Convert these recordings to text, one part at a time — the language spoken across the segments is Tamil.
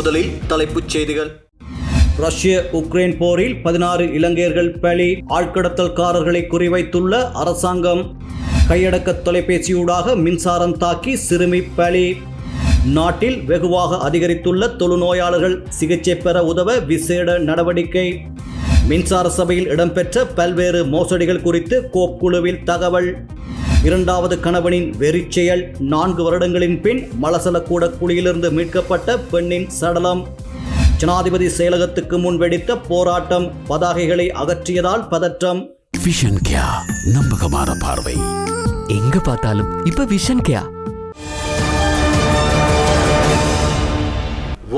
முதலில் தலைப்புச் செய்திகள். ரஷ்ய உக்ரைன் போரில் பதினாறு இலங்கையர்கள் பலி ஆட்கடத்தல்காரர்களை குறிவைத்துள்ள அரசாங்கம். கையடக்க தொலைபேசியூடாக மின்சாரம் தாக்கி சிறுமி பலி. நாட்டில் வெகுவாக அதிகரித்துள்ள தொழுநோயாளர்கள் சிகிச்சை பெற உதவ விசேட நடவடிக்கை. மின்சார சபையில் இடம்பெற்ற பல்வேறு மோசடிகள் குறித்து கோப் குழுவில் தகவல். இரண்டாவது கணவனின் வெறிச்செயல் நான்கு வருடங்களின் பின் மலசலக்கூட குழியிலிருந்து மீட்கப்பட்ட பெண்ணின் சடலம். ஜனாதிபதி செயலகத்துக்கு முன் வெடித்த போராட்டம் பதாகைகளை அகற்றியதால் பதற்றம். விஷன் கியா நம்பகமான பார்வை. எங்க பார்த்தாலும் இப்ப விஷன் கியா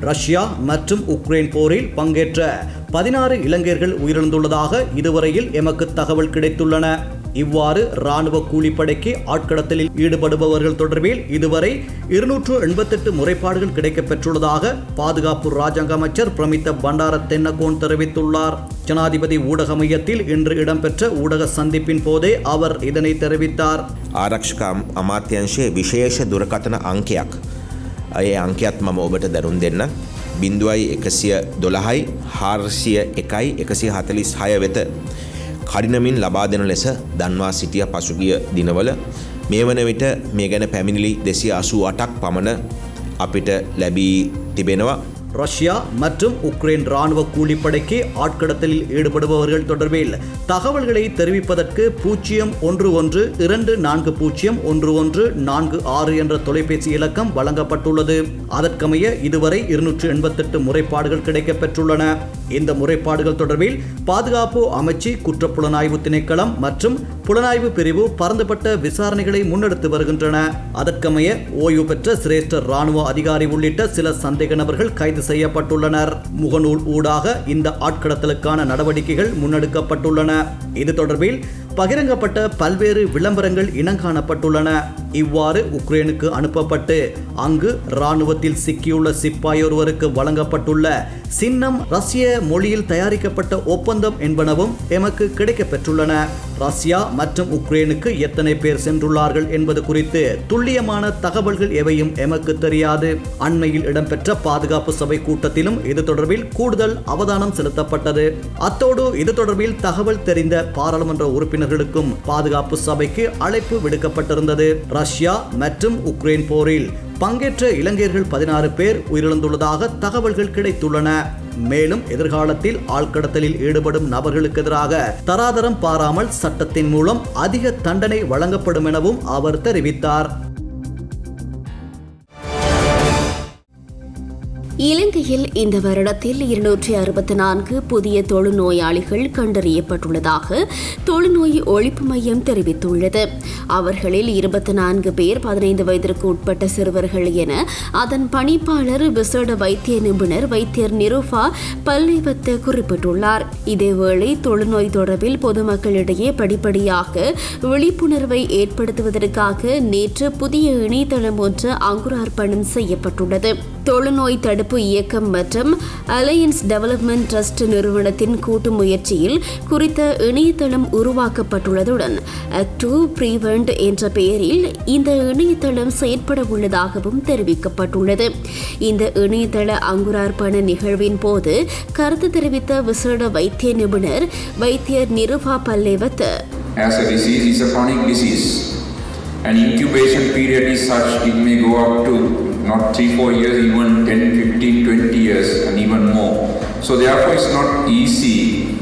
ரஷ்யா மற்றும் உக்ரைன் போரில் பங்கேற்ற பதினாறு இளைஞர்கள் உயிரிழந்துள்ளதாக இதுவரையில் எமக்கு தகவல் கிடைத்துள்ளன. இவ்வாறு இராணுவ கூலிப்படைக்கு ஆட்கடத்தலில் ஈடுபடுபவர்கள் தொடர்பில் இதுவரை இருநூற்று எண்பத்தெட்டு முறைப்பாடுகள் கிடைக்கப்பெற்றுள்ளதாக பாதுகாப்பு ராஜாங்க அமைச்சர் பிரமித்த பண்டார தென்னகோன் தெரிவித்துள்ளார். ஜனாதிபதி ஊடக மையத்தில் இன்று இடம்பெற்ற ஊடக சந்திப்பின் போதே அவர் இதனை தெரிவித்தார். ஆரக்ஷகாம் அமாத்தியன்ஷே விசேஷ துர்கத்தன அங்கியாக். ඒ අංකයත් මම ඔබට දරුන් දෙන්න. බින්දුවයි එකසිය දොළහයි හාර්සිය එකයි එකසි හතලිස් හය වෙත කඩිනමින් ලබා දෙන ලෙස දන්වා සිටිය පසුගිය දිනවල මේ වන විට මේ ගැන පැමිණිලි දෙසිය අසූ අටක් පමණ අපිට ලැබී තිබෙනවා. ரஷ்யா மற்றும் உக்ரைன் ராணுவ கூலிப்படைக்கு ஆட்கடத்தலில் ஈடுபடுபவர்கள் தொடர்பில் தகவல்களை தெரிவிப்பதற்கு பூஜ்ஜியம் ஒன்று ஒன்று இரண்டு நான்கு பூஜ்ஜியம் ஒன்று ஒன்று நான்கு ஆறு என்ற தொலைபேசி இலக்கம் வழங்கப்பட்டுள்ளது. அதற்கமைய இதுவரை இருநூற்று எண்பத்தெட்டு முறைப்பாடுகள் கிடைக்கப்பெற்றுள்ளன. இந்த முறைப்பாடுகள் தொடர்பில் பாதுகாப்பு அமைச்சு குற்றப்புலனாய்வு திணைக்களம் மற்றும் புலனாய்வு பிரிவு பரந்துபட்ட விசாரணைகளை முன்னெடுத்து வருகின்றன. அதற்கமைய ஓய்வு பெற்ற சிரேஷ்ட ராணுவ அதிகாரி உள்ளிட்ட சில சந்தேக நபர்கள் கைது செய்யப்பட்டுள்ளனர். முகநூல் ஊடாக இந்த ஆட்கடத்தலுக்கான நடவடிக்கைகள் முன்னெடுக்கப்பட்டுள்ளன. இது தொடர்பில் பகிரங்கப்பட்ட பல்வேறு விளம்பரங்கள் இனங்காணப்பட்டுள்ளன இவ்வாறு உக்ரைனுக்கு அனுப்பப்பட்டு அங்கு இராணுவத்தில் சிக்கியுள்ள சிப்பாயொருவருக்கு வழங்கப்பட்டுள்ள சின்னம் ரஷ்ய மொழியில் தயாரிக்கப்பட்ட ஒப்பந்தம் என்பனவும் எமக்கு கிடைக்கப்பெற்றுள்ளன. ரஷ்யா மற்றும் உக்ரைனுக்கு எத்தனை பேர் சென்றுள்ளார்கள் என்பது குறித்து துல்லியமான தகவல்கள் எவையும் எமக்கு தெரியாது. அண்மையில் இடம்பெற்ற பாதுகாப்பு சபை கூட்டத்திலும் இது தொடர்பில் கூடுதல் அவதானம் செலுத்தப்பட்டது. அத்தோடு இது தொடர்பில் தகவல் தெரிந்த பாராளுமன்ற உறுப்பினர்களுக்கும் பாதுகாப்பு சபைக்கு அழைப்பு விடுக்கப்பட்டிருந்தது. ரஷ்யா மற்றும் உக்ரைன் போரில் பங்கேற்ற இளைஞர்கள் பதினாறு பேர் உயிரிழந்துள்ளதாக தகவல்கள் கிடைத்துள்ளன. மேலும் எதிர்காலத்தில் ஆழ்கடத்தலில் ஈடுபடும் நபர்களுக்கு எதிராக தராதரம் பாராமல் சட்டத்தின் மூலம் அதிக தண்டனை வழங்கப்படும் எனவும் அவர் தெரிவித்தார். இலங்கையில் இந்த வருடத்தில் இருநூற்றி அறுபத்தி நான்கு புதிய தொழுநோயாளிகள் கண்டறியப்பட்டுள்ளதாக தொழுநோய் ஒழிப்பு மையம் தெரிவித்துள்ளது. அவர்களில் இருபத்தி நான்கு பேர் பதினைந்து வயதிற்கு உட்பட்ட சிறுவர்கள் என அதன் பணிப்பாளர் விசேட வைத்திய நிபுணர் வைத்தியர் நிருபா பல்லைவத்த குறிப்பிட்டுள்ளார். இதேவேளை தொழுநோய் தொடர்பில் பொதுமக்களிடையே படிப்படியாக விழிப்புணர்வை ஏற்படுத்துவதற்காக நேற்று புதிய இணையதளம் ஒன்று அங்குரார்ப்பணம் செய்யப்பட்டுள்ளது. தொழுநோய் தடுப்பு இயக்கம் மற்றும் அலையன்ஸ் டெவலப்மெண்ட் ட்ரஸ்ட் நிறுவனத்தின் கூட்டு முயற்சியில் குறித்த இணையதளம் உருவாக்கப்பட்டுள்ளதுடன் டூ ப்ரீவெண்ட் என்ற பெயரில் இந்த இணையதளம் செயற்பட உள்ளதாகவும் தெரிவிக்கப்பட்டுள்ளது இந்த இணையதள அங்குரார்ப்பண நிகழ்வின் போது கருத்து தெரிவித்த விசேட வைத்திய நிபுணர் வைத்தியர் Nirupa பல்லேவத் as a disease is a chronic disease. An incubation period is such it may go up to not 3 4 years, even 10, 15, 20 years, and even more. So, therefore, it's not easy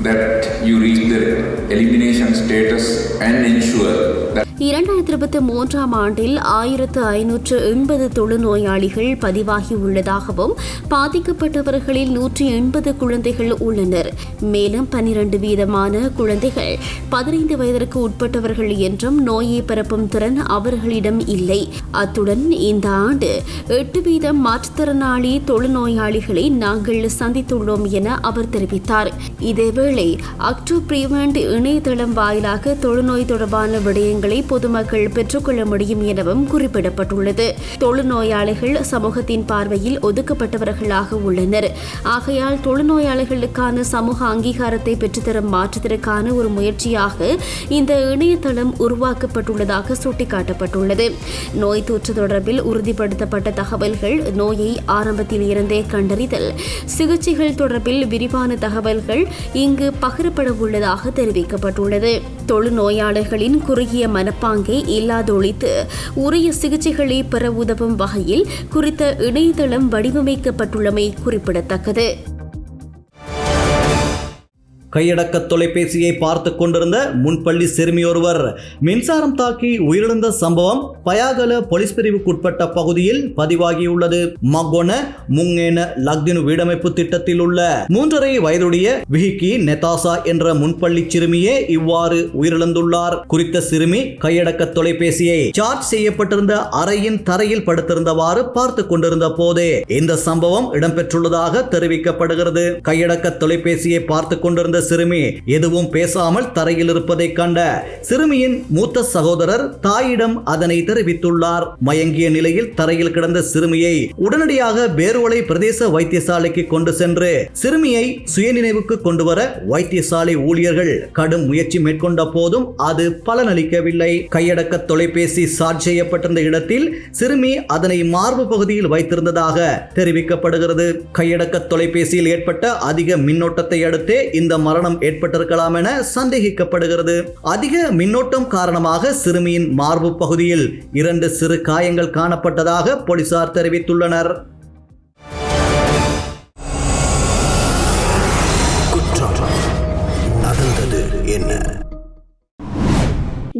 that you reach the elimination status and ensure that இரண்டாயிரத்தி இருபத்தி மூன்றாம் ஆண்டில் ஆயிரத்து ஐநூற்று எண்பது தொழுநோயாளிகள் பதிவாகி உள்ளதாகவும் பாதிக்கப்பட்டவர்களில் நூற்றி எண்பது குழந்தைகள் உள்ளனர். மேலும் பனிரண்டு வீதமான குழந்தைகள் பதினைந்து வயதிற்கு உட்பட்டவர்கள் என்றும் நோயை பரப்பும் திறன் அவர்களிடம் இல்லை. அத்துடன் இந்த ஆண்டு எட்டு வீதம் மாற்றுத்திறனாளி தொழுநோயாளிகளை நாங்கள் சந்தித்துள்ளோம் என அவர் தெரிவித்தார். இதேவேளை அக்டோ பிரிவெண்ட் இணையதளம் வாயிலாக தொழுநோய் தொடர்பான விடயங்களை பொதுமக்கள் பெற்றுக்கொள்ள முடியும் எனவும் குறிப்பிடப்பட்டுள்ளது. தொழுநோயாளிகள் சமூகத்தின் பார்வையில் ஒதுக்கப்பட்டவர்களாக உள்ளனர். ஆகையால் தொழுநோயாளிகளுக்கான சமூக அங்கீகாரத்தை பெற்றுத்தரும் மாற்றத்திற்கான ஒரு முயற்சியாக இந்த இணையதளம் உருவாக்கப்பட்டுள்ளதாக சுட்டிக்காட்டப்பட்டுள்ளது. நோய் தொற்று தொடர்பில் உறுதிப்படுத்தப்பட்ட தகவல்கள் நோயை ஆரம்பத்தில் இருந்தே கண்டறிதல் சிகிச்சைகள் தொடர்பில் விரிவான தகவல்கள் இங்கு பகிரப்பட உள்ளதாக தெரிவிக்கப்பட்டுள்ளது. தொழுநோயாளர்களின் குறுகிய மனப்பாங்கை இல்லாதொழித்து உரிய சிகிச்சைகளை பெற உதவும் வகையில் குறித்த இணையதளம் வடிவமைக்கப்பட்டுள்ளமை குறிப்பிடத்தக்கது. கையடக்க தொலைபேசியை பார்த்து கொண்டிருந்த முன்பள்ளி சிறுமி ஒருவர் மின்சாரம் தாக்கி உயிரிழந்த சம்பவம் பயாகல போலீஸ் பிரிவுக்குட்பட்ட பகுதியில் பதிவாகியுள்ளது. மகொன முங்கேன லக்தின் வீடமைப்பு திட்டத்தில் உள்ள மூன்றரை வயதுடைய விஹிக்கி நெதாசா என்ற முன்பள்ளி சிறுமியே இவ்வாறு உயிரிழந்துள்ளார். குறித்த சிறுமி கையடக்க தொலைபேசியை சார்ஜ் செய்யப்பட்டிருந்த அறையின் தரையில் படுத்திருந்தவாறு பார்த்து கொண்டிருந்த போதே இந்த சம்பவம் இடம்பெற்றுள்ளதாக தெரிவிக்கப்படுகிறது. கையடக்க தொலைபேசியை பார்த்து கொண்டிருந்த சிறுமி எதுவும் பேசாமல் தரையில் இருப்பதைக் கண்ட சிறுமியின் மூத்த சகோதரர் தாயிடம் அதனை தெரிவித்துள்ளார். மயங்கிய நிலையில் தரையில் கிடந்த சிறுமியை உடனடியாக பேர்வளை பிரதேச வைத்தியசாலைக்கு கொண்டு சென்று சிறுமியை சுயநினைவுக்கு கொண்டு வர வைத்தியசாலை ஊழியர்கள் கடும் முயற்சி மேற்கொண்ட போதும் அது பலனளிக்கவில்லை. கையடக்க தொலைபேசி சார்ஜ் செய்யப்பட்டிருந்த இடத்தில் சிறுமி அதனை மார்பு பகுதியில் வைத்திருந்ததாக தெரிவிக்கப்படுகிறது. கையடக்க தொலைபேசியில் ஏற்பட்ட அதிக மின்னோட்டத்தை அடுத்தே இந்த மரணம் ஏற்பட்டிருக்கலாம் என சந்தேகிக்கப்படுகிறது. அதிக மின்னோட்டம் காரணமாக சிறுமியின் மார்பு பகுதியில் இரண்டு சிறு காயங்கள் காணப்பட்டதாக போலீசார் தெரிவித்துள்ளனர்.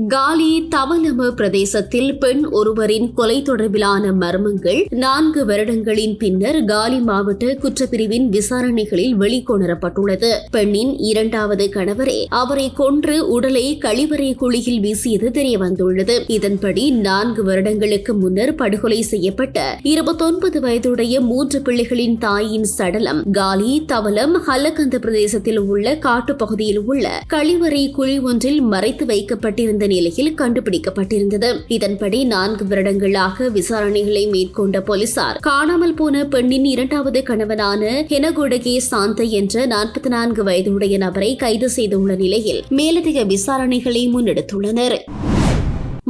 காலி தவலம பிரதேசத்தில் பெண் ஒருவரின் கொலை தொடர்பிலான மர்மங்கள் நான்கு வருடங்களின் பின்னர் காலி மாவட்ட குற்றப்பிரிவின் விசாரணைகளில் வெளிக்கொணரப்பட்டுள்ளது. பெண்ணின் இரண்டாவது கணவரே அவரை கொன்று உடலை கழிவறை குழியில் வீசியது தெரியவந்துள்ளது. இதன்படி நான்கு வருடங்களுக்கு முன்னர் படுகொலை செய்யப்பட்ட இருபத்தொன்பது வயதுடைய மூன்று பிள்ளைகளின் தாயின் சடலம் காலி தவலம் ஹல்லகந்த பிரதேசத்தில் உள்ள காட்டுப்பகுதியில் உள்ள கழிவறை குழி ஒன்றில் மறைத்து வைக்கப்பட்டிருந்த நிலையில் கண்டுபிடிக்கப்பட்டிருந்தது. இதன்படி நான்கு வருடங்களாக விசாரணைகளை மேற்கொண்ட போலீசார் காணாமல் போன பெண்ணின் இரண்டாவது கணவனான ஹெனகுடகே சாந்த என்ற நாற்பத்தி நான்கு வயதுடைய நபரை கைது செய்துள்ள நிலையில் மேலதிக விசாரணைகளை முன்னெடுத்துள்ளனர்.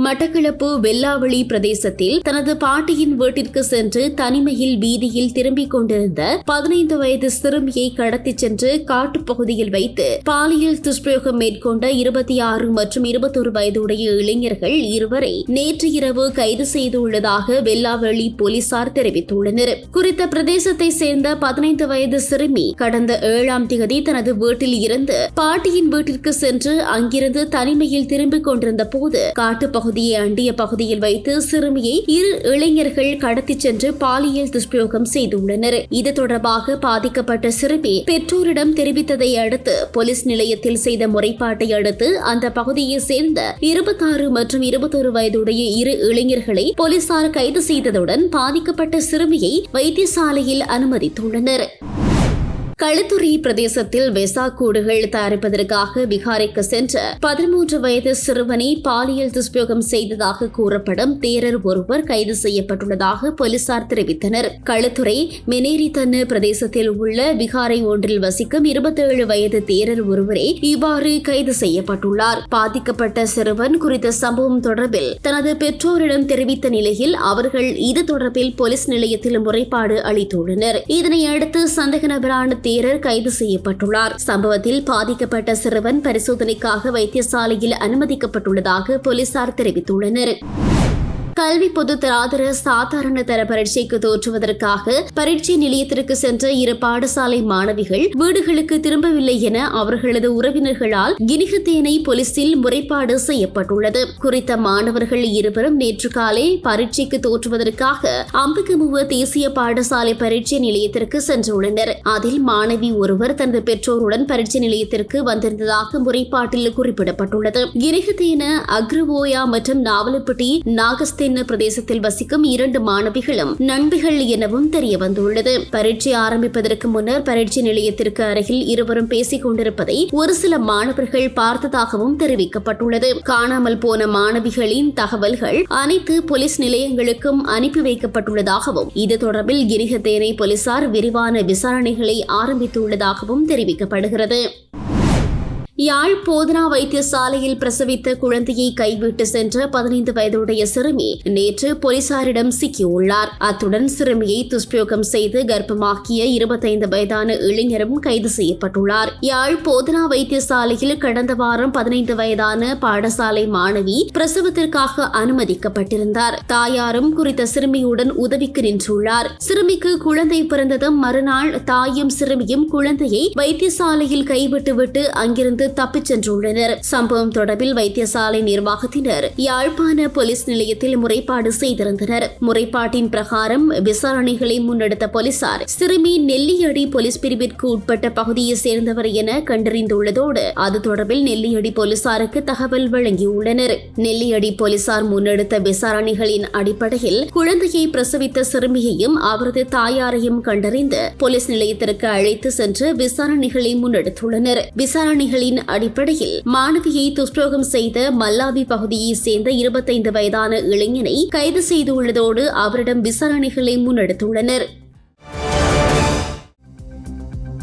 மட்டக்களப்பு வெல்லாவளி பிரதேசத்தில் தனது பாட்டியின் வீட்டிற்கு சென்று தனிமையில் வீதியில் திரும்பிக் கொண்டிருந்த பதினைந்து வயது சிறுமியை கடத்திச் சென்று காட்டுப்பகுதியில் வைத்து பாலியல் துஷ்பிரயோகம் மேற்கொண்ட இருபத்தி ஆறு மற்றும் இருபத்தொரு வயதுடைய இளைஞர்கள் இருவரை நேற்று இரவு கைது செய்துள்ளதாக வெல்லாவளி போலீசார் தெரிவித்துள்ளனர். குறித்த பிரதேசத்தை சேர்ந்த பதினைந்து வயது சிறுமி கடந்த ஏழாம் திகதி தனது வீட்டில் இருந்து பாட்டியின் வீட்டிற்கு சென்று அங்கிருந்து தனிமையில் திரும்பிக் கொண்டிருந்த போது பகுதியை அண்டிய பகுதியில் வைத்து சிறுமியை இரு இளைஞர்கள் கடத்தி சென்று பாலியல் துஷ்பிரயோகம் செய்துள்ளனர். இது தொடர்பாக பாதிக்கப்பட்ட சிறுமி பெற்றோரிடம் தெரிவித்ததை அடுத்து போலீஸ் நிலையத்தில் செய்த முறைப்பாட்டை அடுத்து அந்த பகுதியை சேர்ந்த இருபத்தாறு மற்றும் இருபத்தொரு வயதுடைய இரு இளைஞர்களை போலீசார் கைது செய்ததுடன் பாதிக்கப்பட்ட சிறுமியை வைத்தியசாலையில் அனுமதித்துள்ளனர். களுத்துறை பிரதேசத்தில் வெசா கூடுகள் தயாரிப்பதற்காக பிகாரைக்கு சென்ற பதிமூன்று வயது சிறுவனை பாலியல் துஷ்பிரயோகம் செய்ததாக கூறப்படும் தேரர் ஒருவர் கைது செய்யப்பட்டுள்ளதாக போலீசார் தெரிவித்தனர். களுத்துறை மெனேரித்தன்னு பிரதேசத்தில் உள்ள பீகாரை ஒன்றில் வசிக்கும் இருபத்தேழு வயது தேரர் ஒருவரே இவ்வாறு கைது செய்யப்பட்டுள்ளார். பாதிக்கப்பட்ட சிறுவன் குறித்த சம்பவம் தொடர்பில் தனது பெற்றோரிடம் தெரிவித்த நிலையில் அவர்கள் இது தொடர்பில் போலீஸ் நிலையத்தில் முறைப்பாடு அளித்துள்ளனர். இதனையடுத்து சந்தேக நபரான தேரர் கைது செய்யப்பட்டுள்ளார். சம்பவத்தில் பாதிக்கப்பட்ட சிறுவன் பரிசோதனைக்காக வைத்தியசாலையில் அனுமதிக்கப்பட்டுள்ளதாக போலீசார் தெரிவித்துள்ளனர். கல்வி பொது தராதர சாதாரண தர பரீட்சைக்கு தோற்றுவதற்காக பரீட்சை நிலையத்திற்கு சென்ற இரு பாடசாலை மாணவிகள் வீடுகளுக்கு திரும்பவில்லை என அவர்களது உறவினர்களால் கினிகத்தேனை போலீசில் முறைப்பாடு செய்யப்பட்டுள்ளது. குறித்த மாணவர்கள் இருவரும் நேற்று காலை பரீட்சைக்கு தோற்றுவதற்காக அம்பகமுவ தேசிய பாடசாலை பரீட்சை நிலையத்திற்கு சென்றுள்ளனர். அதில் மாணவி ஒருவர் தனது பெற்றோருடன் பரீட்சை நிலையத்திற்கு வந்திருந்ததாக முறைப்பாட்டில் குறிப்பிடப்பட்டுள்ளது. கிரிகத்தேன அக்ரவோயா மற்றும் நாவலப்பட்டி நாகஸ்தே தென்ன பிரதேசத்தில் வசிக்கும் இரண்டு மாணவிகளும் நண்பிகள் எனவும் தெரியவந்துள்ளது பரீட்சை ஆரம்பிப்பதற்கு முன்னர் பரீட்சை நிலையத்திற்கு அருகில் இருவரும் பேசிக் கொண்டிருப்பதை ஒரு சில மாணவர்கள் பார்த்ததாகவும் தெரிவிக்கப்பட்டுள்ளது. காணாமல் போன மாணவிகளின் தகவல்கள் அனைத்து போலீஸ் நிலையங்களுக்கும் அனுப்பி வைக்கப்பட்டுள்ளதாகவும் இது தொடர்பில் கிரிகத்தேனை போலீசார் விரிவான விசாரணைகளை ஆரம்பித்துள்ளதாகவும் தெரிவிக்கப்படுகிறது. யாழ் போதனா வைத்தியசாலையில் பிரசவித்த குழந்தையை கைவிட்டு சென்ற பதினைந்து வயதுடைய சிறுமி நேற்று போலீசாரிடம் சிக்கியுள்ளார். அத்துடன் சிறுமியை துஷ்பிரயோகம் செய்து கர்ப்பமாக்கிய இருபத்தைந்து வயதான இளைஞரும் கைது செய்யப்பட்டுள்ளார். யாழ் போதனா வைத்தியசாலையில் கடந்த வாரம் பதினைந்து வயதான பாடசாலை மாணவி பிரசவத்திற்காக அனுமதிக்கப்பட்டிருந்தார். தாயாரும் குறித்த சிறுமியுடன் உதவிக்கு நின்றுள்ளார். சிறுமிக்கு குழந்தை பிறந்ததும் மறுநாள் தாயும் சிறுமியும் குழந்தையை வைத்தியசாலையில் கைவிட்டுவிட்டு அங்கிருந்து தப்பிச் சென்றுள்ளனர் சம்பவம் தொடர்பில் வைத்தியசாலை நிர்வாகத்தினர் யாழ்ப்பாண போலீஸ் நிலையத்தில் முறைப்பாடு செய்திருந்தனர். முறைப்பாட்டின் பிரகாரம் விசாரணைகளை முன்னெடுத்த போலீசார் சிறுமி நெல்லியடி போலீஸ் பிரிவிற்கு உட்பட்ட பகுதியை சேர்ந்தவர் என கண்டறிந்துள்ளதோடு அது தொடர்பில் நெல்லியடி போலீசாருக்கு தகவல் வழங்கியுள்ளனர். நெல்லியடி போலீசார் முன்னெடுத்த விசாரணைகளின் அடிப்படையில் குழந்தையை பிரசவித்த சிறுமியையும் அவரது தாயாரையும் கண்டறிந்து போலீஸ் நிலையத்திற்கு அழைத்து சென்று விசாரணைகளை முன்னெடுத்துள்ளனர். விசாரணைகளின் அடிப்படையில் மாணவியை துஷ்பிரோகம் செய்த மல்லாவி பகுதியைச் சேர்ந்த இருபத்தைந்து வயதான இளைஞனை கைது செய்துள்ளதோடு அவரிடம் விசாரணைகளை முன்னெடுத்துள்ளனர்.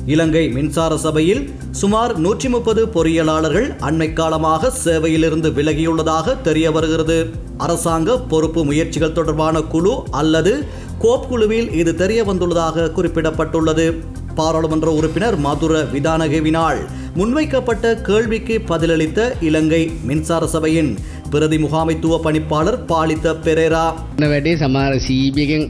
இலங்கை மின்சார சபையில் சுமார் நூற்றி முப்பது பொறியியலாளர்கள் அண்மை காலமாக சேவையிலிருந்து விலகியுள்ளதாக தெரிய வருகிறது. அரசாங்க பொறுப்பு முயற்சிகள் தொடர்பான குழு அல்லது கோப் குழுவில் இது தெரிய வந்துள்ளதாக குறிப்பிடப்பட்டுள்ளது. பாராளுமன்ற உறுப்பினர் மதுர விதானகவினால் முன்வைக்கப்பட்ட கேள்விக்கு பதிலளித்த இலங்கை மின்சார சபையின் பிரதி முகாமைத்துவ பணிப்பாளர் பாலித்த பெரேரா න වැඩේ සමාර සීබියගෙන්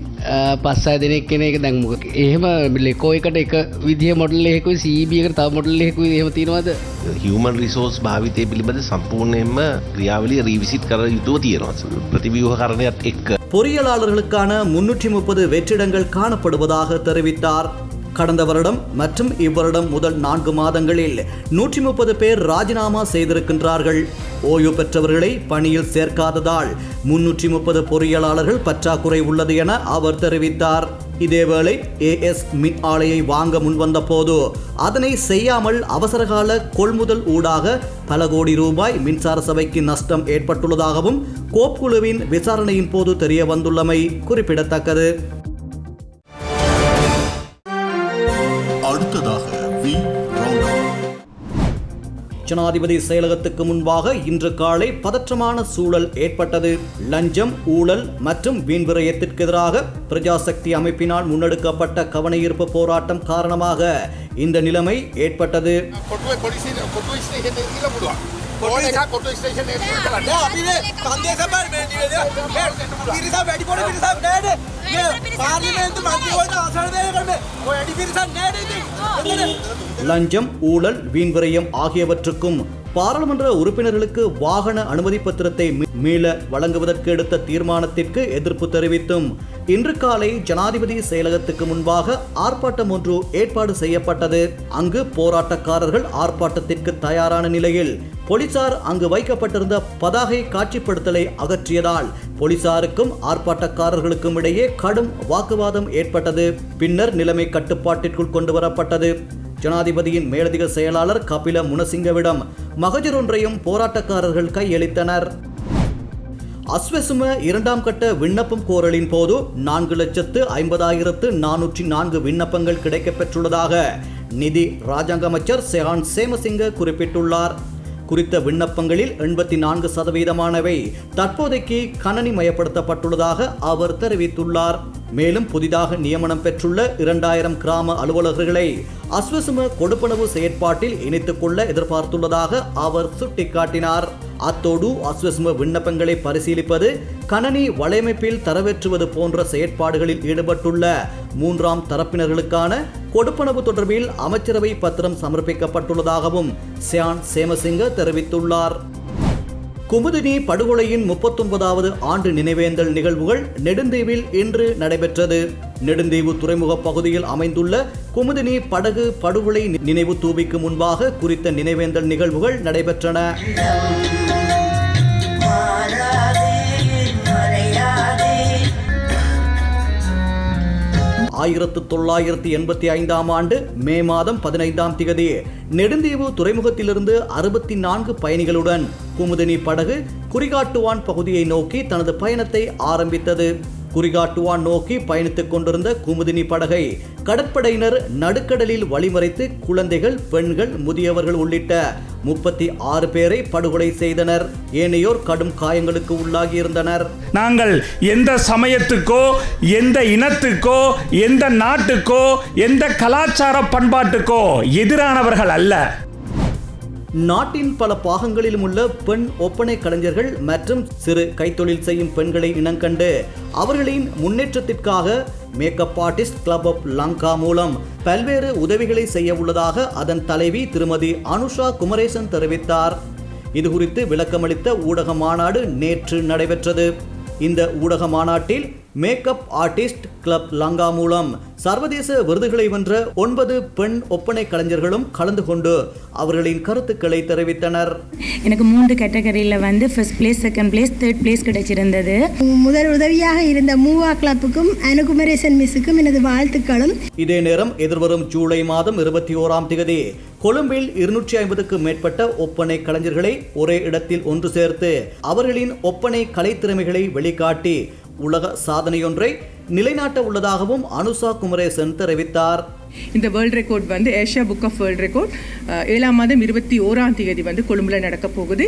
පස්සා දෙනෙක් කෙන එක දැන්මුක එහෙම ලෙකෝ එකට එක විදිහ මොඩල්ලෙකු සීබියක තව මොඩල්ලෙකු එහෙම තිනවද හියමන් රිසෝස් භාවිතය පිළිබඳ සම්පූර්ණයෙන්ම ක්‍රියාවලිය රීවිසිට් කර යුතුව තියෙනවා ප්‍රතිවියහ කරණයක් එක්ක பொறியியலாளர்களுக்கான முன்னூற்றி முப்பது வெற்றிடங்கள் காணப்படுவதாக தெரிவித்தார் கடந்த வருடம் மற்றும் இவ்வருடம் முதல் நான்கு மாதங்களில் நூற்றி முப்பது பேர் ராஜினாமா செய்திருக்கின்றார்கள். ஓய்வு பெற்றவர்களை பணியில் சேர்க்காததால் முன்னூற்றி முப்பது பொறியியலாளர்கள் பற்றாக்குறை உள்ளது என அவர் தெரிவித்தார். இதேவேளை ஏஎஸ் மின் ஆலையை வாங்க முன்வந்த போது அதனை செய்யாமல் அவசரகால கொள்முதல் ஊடாக பல கோடி ரூபாய் மின்சார சபைக்கு நஷ்டம் ஏற்பட்டுள்ளதாகவும் கோப்புக்குழுவின் விசாரணையின் போது தெரிய வந்துள்ளமை குறிப்பிடத்தக்கது. ஜனாதிபதி செயலகத்துக்கு முன்பாக இன்று காலை பதற்றமான சூழல் ஏற்பட்டது. லஞ்சம் ஊழல் மற்றும் வீண்விரயத்திற்கு எதிராக பிரஜாசக்தி அமைப்பினால் முன்னெடுக்கப்பட்ட கவனஈர்ப்பு போராட்டம் காரணமாக இந்த நிலைமை ஏற்பட்டது. லஞ்சம் ஊழல் வீண்விரயம் ஆகியவற்றுக்கும் பாராளுமன்ற உறுப்பினர்களுக்கு வாகன அனுமதி பத்திரத்தை மீ- மீள வழங்குவதற்கு எடுத்த தீர்மானத்திற்கு எதிர்ப்பு தெரிவித்தும். இன்று காலை ஜனாதிபதி செயலகத்துக்கு முன்பாக ஆர்ப்பாட்டம் ஒன்று ஏற்பாடு செய்யப்பட்டது. அங்கு போராட்டக்காரர்கள் ஆர்ப்பாட்டத்திற்கு தயாரான நிலையில் போலீசார் அங்கு வைக்கப்பட்டிருந்த பதாகை காட்சிப்படுத்தலை அகற்றியதால் போலீசாருக்கும் ஆர்ப்பாட்டக்காரர்களுக்கும் இடையே கடும் வாக்குவாதம் ஏற்பட்டது. பின்னர் நிலைமை கட்டுப்பாட்டிற்குள் கொண்டு வரப்பட்டது ஜனாதிபதியின் மேலதிக செயலாளர் கபில முனசிங்கவிடம் மகஜர் ஒன்றையும் போராட்டக்காரர்கள் கையளித்தனர். அஸ்வசும இரண்டாம் கட்ட விண்ணப்பம் கோரலின் போது நான்கு லட்சத்து ஐம்பதாயிரத்து நானூற்றி நான்கு விண்ணப்பங்கள் கிடைக்கப்பெற்றுள்ளதாக நிதி ராஜாங்க அமைச்சர் செஹான் சேமசிங்க குறிப்பிட்டுள்ளார். குறித்த விண்ணப்பங்களில் எண்பத்தி நான்கு சதவீதமானவை தற்போதைக்கு கணனி மயப்படுத்தப்பட்டுள்ளதாக அவர் தெரிவித்துள்ளார். மேலும் புதிதாக நியமனம் பெற்றுள்ள இரண்டாயிரம் கிராம அலுவலர்களை அஸ்வசும கொடுப்பனவு செயற்பாட்டில் இணைத்துக் கொள்ள எதிர்பார்த்துள்ளதாக அவர் சுட்டிக்காட்டினார். அத்தோடு அஸ்வசும விண்ணப்பங்களை பரிசீலிப்பது கணனி வலையமைப்பில் தரவேற்றுவது போன்ற செயற்பாடுகளில் ஈடுபட்டுள்ள மூன்றாம் தரப்பினர்களுக்கான கொடுப்பனவு தொடர்பில் அமைச்சரவை பத்திரம் சமர்ப்பிக்கப்பட்டுள்ளதாகவும் சியான் சேமசிங்க தெரிவித்துள்ளார். குமுதினி படுகொலையின் முப்பத்தொன்பதாவது ஆண்டு நினைவேந்தல் நிகழ்வுகள் நெடுந்தீவில் இன்று நடைபெற்றது. நெடுந்தீவு துறைமுக பகுதியில் அமைந்துள்ள குமுதினி படகு படுகொலை நினைவு தூபிக்கு முன்பாக குறித்த நினைவேந்தல் நிகழ்வுகள் நடைபெற்றன. ஆயிரத்து தொள்ளாயிரத்தி எண்பத்தி ஐந்தாம் ஆண்டு மே மாதம் பதினைந்தாம் திகதி நெடுந்தீவு துறைமுகத்திலிருந்து அறுபத்தி நான்கு பயணிகளுடன் குமுதினி படகு குறிகாட்டுவான் பகுதியை நோக்கி தனது பயணத்தை ஆரம்பித்தது. குறிகாட்டுவான் நோக்கி பயணித்துக் கொண்டிருந்த குமுதினி படகை கடற்படையினர் நடுக்கடலில் வழிமறைத்து குழந்தைகள் பெண்கள் முதியவர்கள் உள்ளிட்ட முப்பத்தி ஆறு பேரை படுகொலை செய்தனர். ஏனையோர் கடும் காயங்களுக்கு உள்ளாகி இருந்தனர் நாங்கள் எந்த சமயத்துக்கோ எந்த இனத்துக்கோ எந்த நாட்டுக்கோ எந்த கலாச்சார பண்பாட்டுக்கோ எதிரானவர்கள் அல்ல. நாட்டின் பல பாகங்களிலும் உள்ள பெண் ஒப்பனை கலைஞர்கள் மற்றும் சிறு கைத்தொழில் செய்யும் பெண்களை இனங்கண்டு அவர்களின் முன்னேற்றத்திற்காக makeup artist club of Lanka மூலம் பல்வேறு உதவிகளை செய்ய உள்ளதாக அதன் தலைவி திருமதி அனுஷா குமரேசன் தெரிவித்தார். இது குறித்து விளக்கமளித்த ஊடக மாநாடு நேற்று நடைபெற்றது. இந்த ஊடக மாநாட்டில் மேக்கப் ஆர்டிஸ்ட் கிளப் லங்கா மூலம் சர்வதேச விருதுகளை வென்ற ஒன்பது பெண் ஒப்பனை கலைஞர்களும் கலந்து கொண்டு அவர்களின் கருத்துக்களை தெரிவித்தனர். எனக்கு மூன்று கேட்டகரியில் வந்து first place second place third place கிடைச்சிருந்தது. முதல் உதவியாக இருந்த மூவா கிளப்புக்கும் அனுகுமரேசன் மிஸ்ஸுக்கும் எனது வாழ்த்துக்களும். இதே நேரம் எதிர்வரும் ஜூலை மாதம் இருபத்தி ஓராம் தேதி கொழும்பில் இருநூற்றி ஐம்பதுக்கு மேற்பட்ட ஒப்பனை கலைஞர்களை ஒரே இடத்தில் ஒன்று சேர்த்து அவர்களின் ஒப்பனை கலைத்திறமைகளை வெளிக்காட்டி உலக சாதனையொன்றை நிலைநாட்ட உள்ளதாகவும் அனுஷா குமரேசன் தெரிவித்தார். இந்த வேர்ல்ட் ரெக்கார்ட் வந்து Asia book of world record ஏழாம் மாதம் இருபத்தி ஓராம் தேதி வந்து கொழும்புல நடக்க போகுது.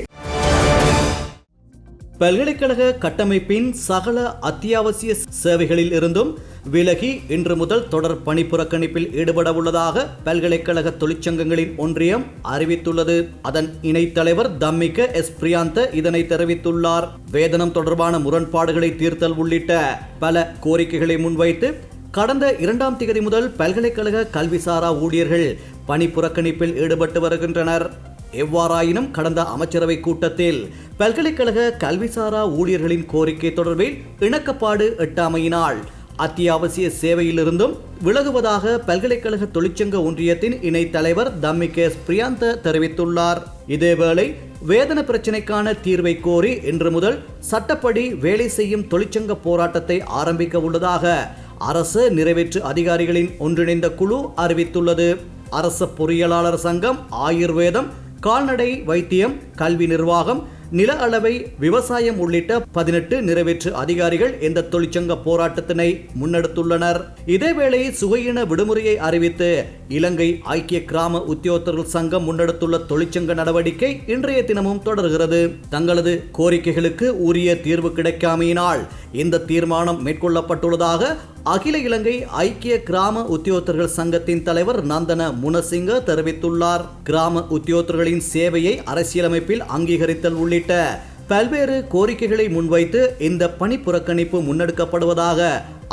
பல்கலைக்கழக கட்டமைப்பின் சகல அத்தியாவசிய சேவைகளில் இருந்தும் விலகி இன்று முதல் தொடர் பணிப்புறக்கணிப்பில் ஈடுபட உள்ளதாக பல்கலைக்கழக தொழிற்சங்கங்களின் ஒன்றியம் அறிவித்துள்ளது. அதன் இணைத்தலைவர் தலைவர் எஸ். பிரியாந்த இதனை தெரிவித்துள்ளார். வேதனம் தொடர்பான முரண்பாடுகளை தீர்த்தல் உள்ளிட்ட பல கோரிக்கைகளை முன்வைத்து கடந்த இரண்டாம் தேதி முதல் பல்கலைக்கழக கல்விசாரா ஊழியர்கள் பணி புறக்கணிப்பில் ஈடுபட்டு வருகின்றனர். எவ்வாறாயினும் கடந்த அமைச்சரவை கூட்டத்தில் பல்கலைக்கழக கல்விசாரா ஊழியர்களின் கோரிக்கை தொடர்பில் இணக்கப்பாடு எட்டாமையினால் அத்தியாவசிய சேவையிலிருந்தும் விலகுவதாக பல்கலைக்கழக தொழிற்சங்க ஒன்றியத்தின் இணை தலைவர் தம்மிகேஸ் பிரியாந்த தெரிவித்துள்ளார். இதேவேளை வேதன பிரச்சினைக்கான தீர்வை கோரி இன்று முதல் சட்டப்படி வேலை செய்யும் தொழிற்சங்க போராட்டத்தை ஆரம்பிக்க உள்ளதாக அரசு நிறைவேற்று அதிகாரிகளின் ஒன்றிணைந்த குழு அறிவித்துள்ளது. அரச பொறியியலாளர் சங்கம் ஆயுர்வேதம் கால்நடை வைத்தியம் கல்வி நிர்வாகம் நில அளவை விவசாயம் உள்ளிட்ட பதினெட்டு நிறைவேற்று அதிகாரிகள் இந்த தொழிற்சங்க போராட்டத்தினை முன்னெடுத்துள்ளனர். இதேவேளை சுகையின விடுமுறையை அறிவித்து இலங்கை ஐக்கிய கிராம உத்தியோகத்தர்கள் சங்கம் முன்னெடுத்துள்ள தொழிற்சங்க நடவடிக்கை இன்றைய தினமும் தொடர்கிறது. தங்களது கோரிக்கைகளுக்கு உரிய தீர்வு கிடைக்காமையினால் இந்த தீர்மானம் மேற்கொள்ளப்பட்டுள்ளதாக அகில இலங்கை ஐக்கிய கிராம உத்தியோகத்தர்கள் சங்கத்தின் தலைவர் நந்தன முனசிங்க தெரிவித்துள்ளார். கிராம உத்தியோகத்தர்களின் சேவையை அரசியலமைப்பில் அங்கீகரித்தல் உள்ளிட்ட பல்வேறு கோரிக்கைகளை முன்வைத்து இந்த பணி புறக்கணிப்பு முன்னெடுக்கப்படுவதாக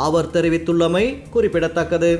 அவர் தெரிவித்துள்ளமை குறிப்பிடத்தக்கது.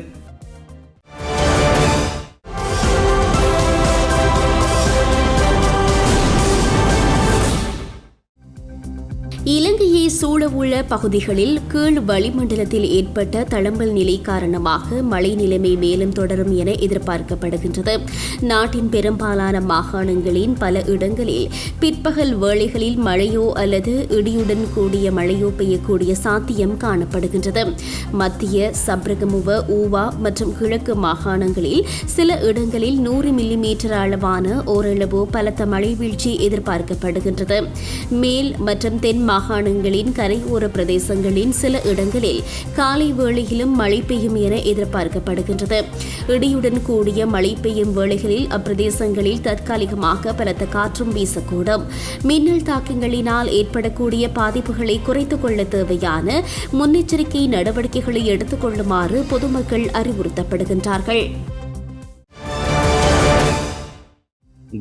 இலங்கையை சூழவுள்ள பகுதிகளில் கீழ் வளிமண்டலத்தில் ஏற்பட்ட தளம்பல் நிலை காரணமாக மழை நிலைமை மேலும் தொடரும் என எதிர்பார்க்கப்படுகின்றது. நாட்டின் பெரும்பாலான மாகாணங்களின் பல இடங்களில் பிற்பகல் வேளைகளில் மழையோ அல்லது இடியுடன் கூடிய மழையோ பெய்யக்கூடிய சாத்தியம் காணப்படுகின்றது. மத்திய சப்ரகமுவ ஊவா மற்றும் கிழக்கு மாகாணங்களில் சில இடங்களில் நூறு மில்லிமீட்டர் அளவான ஓரளவு பலத்த மழை வீழ்ச்சி எதிர்பார்க்கப்படுகின்றது. மேல் மற்றும் தென் மாகாணங்களின் கரையோர பிரதேசங்களின் சில இடங்களில் காலை வேளையிலும் மழை பெய்யும் என எதிர்பார்க்கப்படுகின்றது. இடியுடன் கூடிய மழை பெய்யும் வேளைகளில் அப்பிரதேசங்களில் தற்காலிகமாக பலத்த காற்றும் வீசக்கூடும். மின்னல் தாக்கங்களினால் ஏற்படக்கூடிய பாதிப்புகளை குறைத்துக் கொள்ள தேவையான முன்னெச்சரிக்கை நடவடிக்கைகளை எடுத்துக் கொள்ளுமாறு பொதுமக்கள் அறிவுறுத்தப்படுகின்றார்கள்.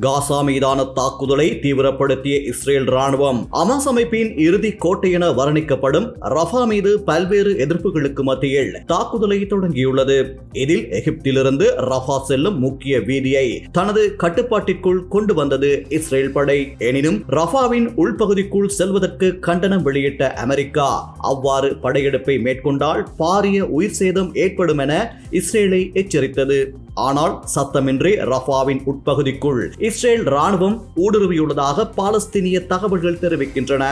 காசா மீதான தாக்குதலை தீவிரப்படுத்திய இஸ்ரேல் ராணுவம் அமாஸ் அமைப்பின் இறுதி கோட்டை என வர்ணிக்கப்படும் ரஃபா மீது பல்வேறு எதிர்ப்புகளுக்கு மத்தியில் தாக்குதலை தொடங்கியுள்ளது. இதில் எகிப்திலிருந்து ரஃபா செல்லும் முக்கிய வீதியை தனது கட்டுப்பாட்டிற்குள் கொண்டு வந்தது இஸ்ரேல் படை. எனினும் ரஃபாவின் உள்பகுதிக்குள் செல்வதற்கு கண்டனம் வெளியிட்ட அமெரிக்கா அவ்வாறு படையெடுப்பை மேற்கொண்டால் பாரிய உயிர் சேதம் ஏற்படும் என இஸ்ரேலை எச்சரித்தது. ஆனால் சத்தமின்றி ரஃபாவின் உட்பகுதிக்குள் இஸ்ரேல் ராணுவம் ஊடுருவியுள்ளதாக பாலஸ்தீனிய தகவல்கள் தெரிவிக்கின்றன.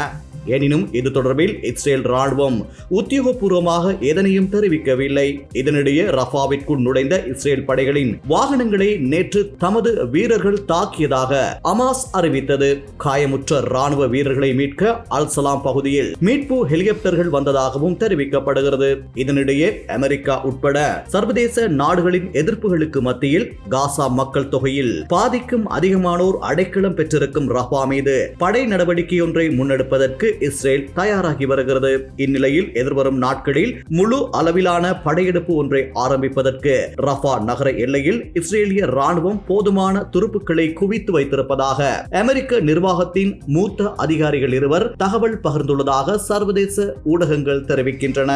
எனினும் இது தொடர்பில் இஸ்ரேல் ராணுவம் உத்தியோகபூர்வமாக எதனையும் தெரிவிக்கவில்லை. இதனிடையே ரஃபாவிற்குள் நுழைந்த இஸ்ரேல் படைகளின் வாகனங்களை நேற்று தமது வீரர்கள் தாக்கியதாக அமாஸ் அறிவித்தது. காயமுற்ற ராணுவ வீரர்களை மீட்க அல் சலாம் பகுதியில் மீட்பு ஹெலிகாப்டர்கள் வந்ததாகவும் தெரிவிக்கப்படுகிறது. இதனிடையே அமெரிக்கா உட்பட சர்வதேச நாடுகளின் எதிர்ப்புகளுக்கு மத்தியில் காசா மக்கள் தொகையில் பாதிக்கும் அதிகமானோர் அடைக்கலம் பெற்றிருக்கும் ரஃபா மீது படை நடவடிக்கையொன்றை முன்னெடுப்பதற்கு இஸ்ரேல் தயாராகி வருகிறது. இந்நிலையில் எதிர்வரும் நாட்களில் முழு அளவிலான படையெடுப்பு ஒன்றை ஆரம்பிப்பதற்கு ரஃபா நகர எல்லையில் இஸ்ரேலிய ராணுவம் போதுமான துருப்புக்களை குவித்து வைத்திருப்பதாக அமெரிக்க நிர்வாகத்தின் மூத்த அதிகாரிகள் இருவர் தகவல் பகிர்ந்துள்ளதாக சர்வதேச ஊடகங்கள் தெரிவிக்கின்றன.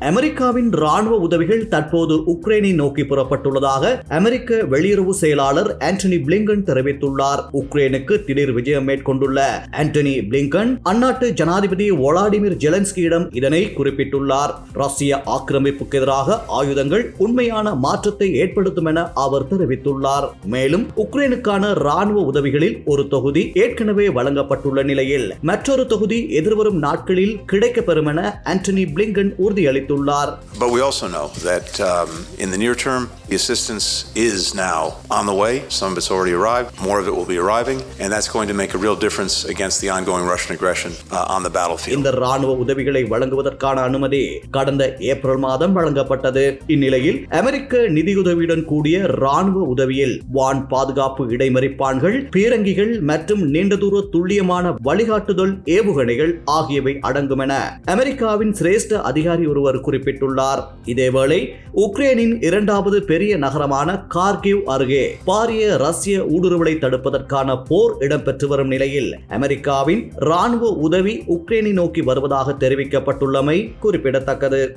அமெரிக்காவின் ராணுவ உதவிகள் தற்போது உக்ரைனை நோக்கி புறப்பட்டுள்ளதாக அமெரிக்க வெளியுறவு செயலாளர் ஆண்டனி பிளிங்கன் தெரிவித்துள்ளார். உக்ரைனுக்கு திடீர் விஜயம் மேற்கொண்டுள்ள ஆண்டனி பிளிங்கன் அந்நாட்டு ஜனாதிபதி ஒலாடிமிர் ஜெலன்ஸ்கியிடம் இதனை குறிப்பிட்டுள்ளார். ரஷ்ய ஆக்கிரமிப்புக்கு எதிராக ஆயுதங்கள் உண்மையான மாற்றத்தை ஏற்படுத்தும் என அவர் தெரிவித்துள்ளார். மேலும் உக்ரைனுக்கான ராணுவ உதவிகளில் ஒரு தொகுதி ஏற்கனவே வழங்கப்பட்டுள்ள நிலையில் மற்றொரு தொகுதி எதிர்வரும் நாட்களில் கிடைக்கப்பெறும் என ஆண்டனி பிளிங்கன் உறுதியளித்துள்ளார் But we also know that um, in the near term, the assistance is now on the way. Some of it's already arrived, more of it will be arriving, and that's going to make a real difference against the ongoing Russian aggression uh, on the battlefield. இந்த ராணுவ உதவிகளை வழங்குவதற்கான அனுமதி கடந்த ஏப்ரல் மாதம் வழங்கப்பட்டது இந்நிலையில் அமெரிக்க நிதியுதவியுடன் கூடிய ராணுவ உதவியில் வான் பாதுகாப்பு இடைமறிப்பான்கள் பீரங்கிகள் மற்றும் நீண்ட தூர துல்லியமான வழிகாட்டுதல் ஏவுகணைகள் ஆகியவை அடங்கும் என அமெரிக்காவின் சிரேஷ்ட அதிகாரி ஒருவர் குறிப்பிட்டுள்ளார். இதேவேளை உக்ரைனின் இரண்டாவது பெரிய நகரமான கார்கிவ் அருகே பாரிய ரஷ்ய ஊடுருவலை தடுப்பதற்கான போர் இடம்பெற்று வரும் நிலையில் அமெரிக்காவின் ராணுவ உதவி உக்ரைனை நோக்கி வருவதாக தெரிவிக்கப்பட்டுள்ளமை குறிப்பிடத்தக்கது.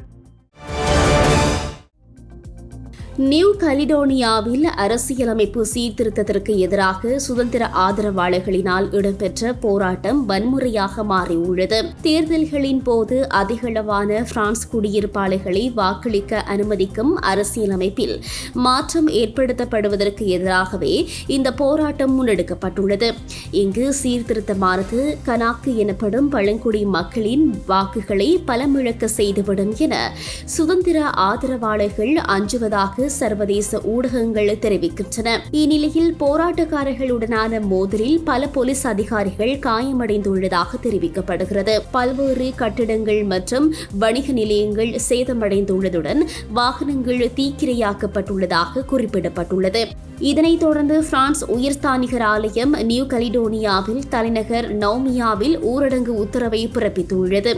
நியூ கலிடோனியாவில் அரசியலமைப்பு சீர்திருத்தத்திற்கு எதிராக சுதந்திர ஆதரவாளர்களினால் இடம்பெற்ற போராட்டம் வன்முறையாக மாறியுள்ளது. தேர்தல்களின் போது அதிகளவான பிரான்ஸ் குடியிருப்பாளர்களை வாக்களிக்க அனுமதிக்கும் அரசியலமைப்பில் மாற்றம் ஏற்படுத்தப்படுவதற்கு எதிராகவே இந்த போராட்டம் முன்னெடுக்கப்பட்டுள்ளது. இங்கு சீர்திருத்தமானது கனாக்கு எனப்படும் பழங்குடி மக்களின் வாக்குகளை பலமிழக்க செய்துவிடும் என சுதந்திர ஆதரவாளர்கள் அஞ்சுவதாக சர்வதேச ஊடகங்கள் தெரிவிக்கின்றன. இந்நிலையில் போராட்டக்காரர்களுடனான மோதலில் பல போலீஸ் அதிகாரிகள் காயமடைந்துள்ளதாக தெரிவிக்கப்படுகிறது பல்வேறு கட்டிடங்கள் மற்றும் வணிக நிலையங்கள் சேதமடைந்துள்ளதுடன் வாகனங்கள் தீக்கிரையாக்கப்பட்டுள்ளதாக குறிப்பிடப்பட்டுள்ளது இதனைத் தொடர்ந்து பிரான்ஸ் உயர்ஸ்தானிகர் ஆலயம் நியூ கலிடோனியாவில் தலைநகர் நௌமியாவில் ஊரடங்கு உத்தரவை பிறப்பித்துள்ளது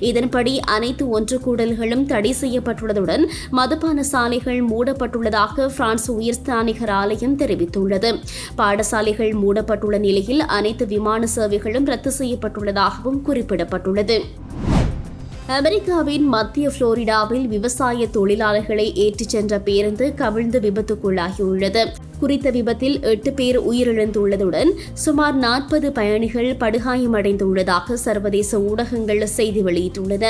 இதன்படி அனைத்து ஒன்று கூடல்களும் தடை செய்யப்பட்டுள்ளதுடன் மதுபான சாலைகள் மூட மூடப்பட்டுள்ளதாக பிரான்ஸ் உயர்ஸ்தானிகர் ஆலயம் தெரிவித்துள்ளது. பாடசாலைகள் மூடப்பட்டுள்ள நிலையில் அனைத்து விமான சேவைகளும் ரத்து செய்யப்பட்டுள்ளதாகவும் குறிப்பிடப்பட்டுள்ளது. அமெரிக்காவின் மத்திய புளோரிடாவில் விவசாய தொழிலாளர்களை ஏற்றிச் சென்ற பேருந்து கவிழ்ந்து விபத்துக்குள்ளாகியுள்ளது. குறித்த விபத்தில் எட்டு பேர் உயிரிழந்துள்ளதுடன் சுமார் நாற்பது பயணிகள் படுகாயமடைந்துள்ளதாக சர்வதேச ஊடகங்கள் செய்தி வெளியிட்டுள்ளன.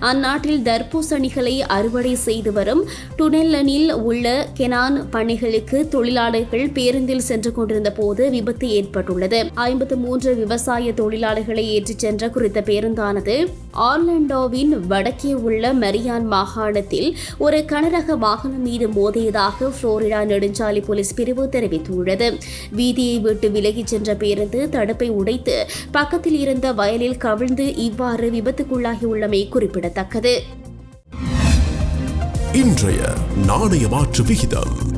அந்நாட்டில் தர்பூசணிகளை அறுவடை செய்து வரும் டுனெல்லனில் உள்ள கெனான் பணிகளுக்கு தொழிலாளர்கள் பேருந்தில் சென்று கொண்டிருந்த போது விபத்து ஏற்பட்டுள்ளது. ஐம்பத்து மூன்று விவசாய தொழிலாளர்களை ஏற்றிச் சென்ற குறித்த பேருந்தானது ஆர்லாண்டோவின் வடக்கே உள்ள மரியான் மாகாணத்தில் ஒரு கனரக வாகனம் மீது மோதியதாக புளோரிடா நெடுஞ்சாலை போலீஸ் பிரிவு தெரிவித்துள்ளது. வீதியை விட்டு விலகிச் சென்ற பேருந்து தடுப்பை உடைத்து பக்கத்தில் இருந்த வயலில் கவிழ்ந்து இவ்வாறு விபத்துக்குள்ளாகியுள்ளமை குறிப்பிடத்தக்கது. இன்றைய நாணய மாற்று விகிதம்.